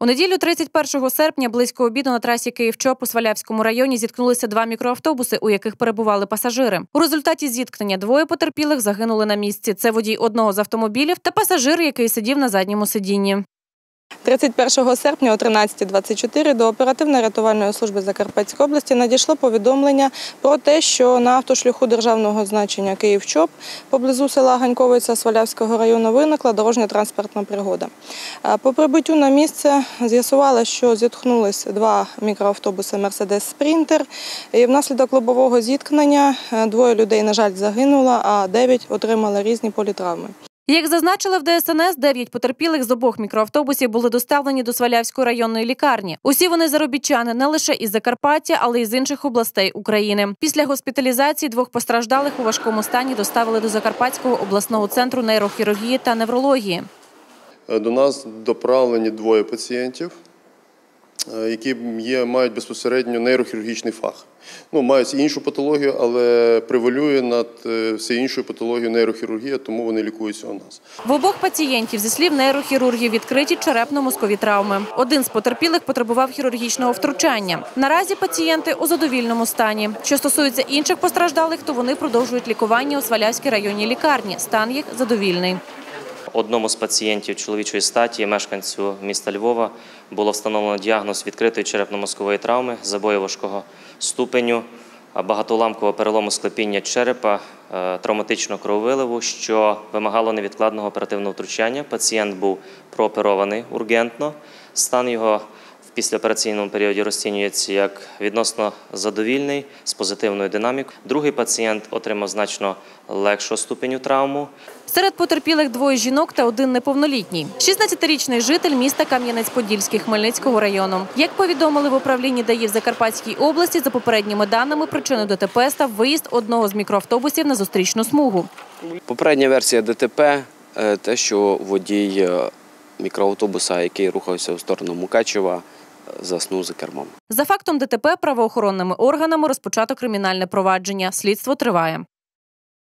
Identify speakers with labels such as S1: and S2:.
S1: У неділю 31 серпня близько обіду на трасі Київ-Чоп у Свалявському районі зіткнулися два мікроавтобуси, у яких перебували пасажири. У результаті зіткнення двоє потерпілих загинули на місці. Це водій одного з автомобілів та пасажир, який сидів на задньому сидінні.
S2: 31 серпня о 13.24 до оперативно-рятувальної служби Закарпатської області надійшло повідомлення про те, що на автошляху державного значення Київ-Чоп поблизу села Ганьковиця Свалявського району виникла дорожньо-транспортна пригода. По прибуттю на місце з'ясували, що зіткнулись два мікроавтобуси Мерседес Спрінтер. І внаслідок лобового зіткнення е, двоє людей, на жаль, загинуло, а дев'ять отримали різні політравми.
S1: Як зазначили в ДСНС, дев'ять потерпілих з обох мікроавтобусів були доставлені до Свалявської районної лікарні. Усі вони заробітчани не лише із Закарпаття, але й з інших областей України. Після госпіталізації двох постраждалих у важкому стані доставили до Закарпатського обласного центру нейрохірургії та неврології.
S3: Е, До нас доправлені двоє пацієнтів, які є, мають безпосередньо нейрохірургічний фах. Ну, мають іншу патологію, але превалює над е, все іншою патологією нейрохірургія, тому вони лікуються у нас.
S1: В обох пацієнтів, зі слів нейрохірургів, відкриті черепно-мозкові травми. Один з потерпілих потребував хірургічного втручання. Наразі пацієнти у задовільному стані. Що стосується інших постраждалих, то вони продовжують лікування у Свалявській районній лікарні. Стан їх задовільний.
S4: Одному з пацієнтів чоловічої статі, мешканцю міста Львова, було встановлено діагноз відкритої черепно-мозкової травми, забою важкого ступеню, багатоуламкового перелому склепіння черепа, е, травматичного крововиливу, що вимагало невідкладного оперативного втручання. Пацієнт був прооперований ургентно. Стан його в післяопераційному періоді розцінюється як відносно задовільний з позитивною динамікою. Другий пацієнт отримав значно легшого ступеню травму.
S1: Серед потерпілих двоє жінок та один неповнолітній. 16-річний житель міста Кам'янець-Подільський Хмельницького району. Як повідомили в управлінні ДАІ в Закарпатській області, за попередніми даними, причиною ДТП став виїзд одного з мікроавтобусів на зустрічну смугу.
S5: Попередня версія ДТП е, те, що водій е, мікроавтобуса, який рухався в сторону Мукачева, е, заснув за кермом.
S1: За фактом ДТП правоохоронними органами розпочато кримінальне провадження. Слідство триває.